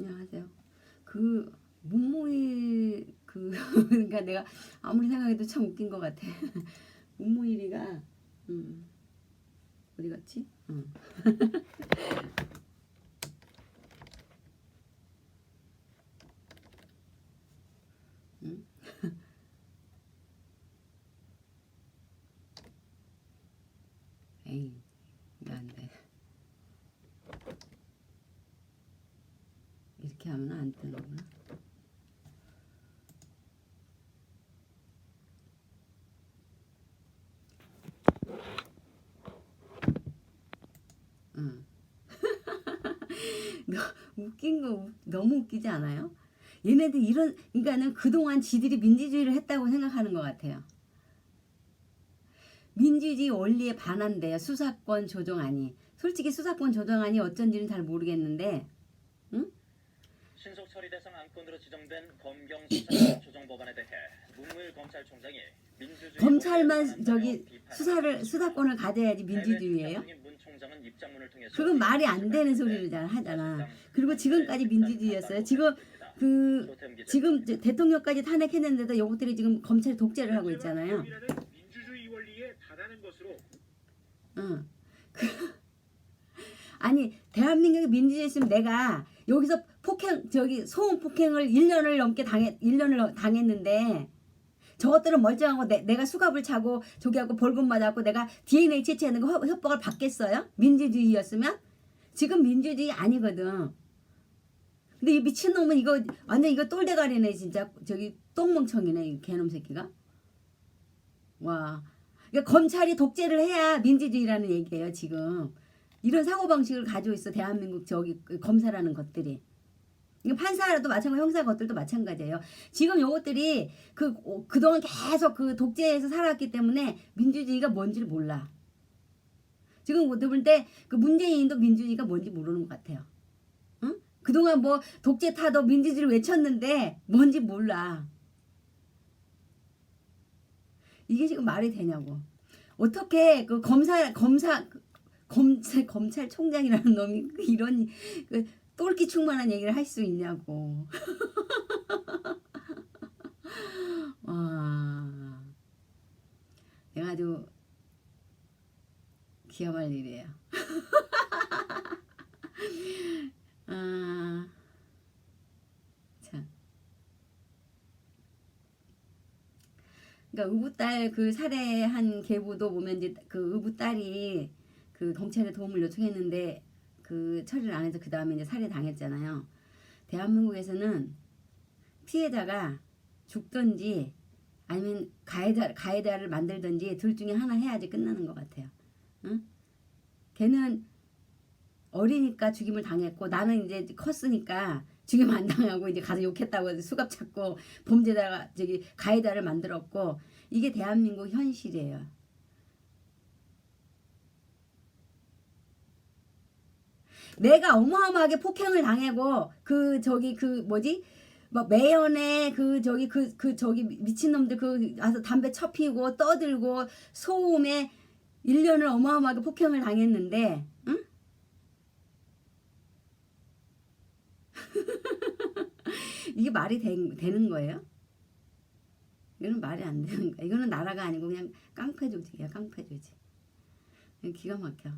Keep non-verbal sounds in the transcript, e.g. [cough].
안녕하세요. 그 문모일 그 [laughs] 그러니까 내가 아무리 생각해도 참 웃긴 것 같아. [laughs] 문모일이가 음, 어디 갔지? 응. 응? [laughs] 에이, 이거 안 돼. 이렇게 하면 안 뜨는구나. 응. [laughs] 너 웃긴 거 웃- 너무 웃기지 않아요? 얘네들 이런 그러니까는 그동안 지들이 민주주의를 했다고 생각하는 것 같아요. 민주주의 원리에 반한대요. 수사권 조정안이. 솔직히 수사권 조정안이 어쩐지는 잘 모르겠는데 신속 처리 대상 안건으로 지정된 검경 수사 [coughs] 조정 법안에 대해 문무일 검찰총장이 민주주의 검찰만 저기 수사를 수사권을 가져야지 민주주의예요. 문 총장은 입장문을 통해서 그건 말이 안 되는 소리를 잘 하잖아. 그리고 지금까지 민주주의였어요. 지금 그. 지금 저 대통령까지 탄핵했는데도 요것들이 지금 검찰 독재를 하고 있잖아요. 민주주의 원리에 반하는 것으로 응. 그, 아니 대한민국이 민주주의였으면 내가 여기서 폭행 저기 소음 폭행을 1년을 넘게 당했 1년을 당했는데 저것들은 멀쩡하고 내, 내가 수갑을 차고 저기 하고 벌금 맞았고 내가 DNA 채취하는 거 협- 협박을 받겠어요? 민주주의였으면 지금 민주주의 아니거든. 근데 이 미친놈은 이거 완전 이거 똘대가리네 진짜 저기 똥멍청이네 이 개놈 새끼가. 와. 그러니까 검찰이 독재를 해야 민주주의라는 얘기예요 지금. 이런 사고방식을 가지고 있어 대한민국 저기 그 검사라는 것들이. 판사라도 마찬가지 형사 것들도 마찬가지예요. 지금 요것들이 그 어, 그동안 계속 그 독재에서 살았기 때문에 민주주의가 뭔지를 몰라. 지금 볼때 그 문재인도 민주주의가 뭔지 모르는 것 같아요. 응? 그동안 뭐 독재 타도 민주주의를 외쳤는데 뭔지 몰라. 이게 지금 말이 되냐고. 어떻게 그 검사 검사 그 검찰 검찰총장이라는 놈이 그 [laughs] 이런 그 똘끼 충만한 얘기를 할 수 있냐고. [laughs] 와, 내가 아주 기억할 일이에요. [laughs] 아, 참. 그러니까 의붓딸 그 살해한 계부도 보면 이제 그 의붓딸이 그 경찰에 도움을 요청했는데 그 처리를 안 해서 그 다음에 이제 살해 당했잖아요. 대한민국에서는 피해자가 죽든지 아니면 가해자 가해자를 만들든지 둘 중에 하나 해야지 끝나는 것 같아요. 응? 걔는 어리니까 죽임을 당했고 나는 이제 컸으니까 죽임 안 당하고 이제 가서 욕했다고 수갑 찾고 범죄자가 저기 가해자를 만들었고 이게 대한민국 현실이에요. 내가 어마어마하게 폭행을 당하고 그 저기 그 뭐지 막 매연에 그 저기 그그 저기 미친놈들 그 와서 담배 쳐 피우고 떠들고 소음에 1년을 어마어마하게 폭행을 당했는데 응? [laughs] 이게 말이 되, 되는 거예요? 이거는 말이 안 되는 거야. 이거는 나라가 아니고 그냥 깡패 조직이야, 깡패 조직. 기가 막혀.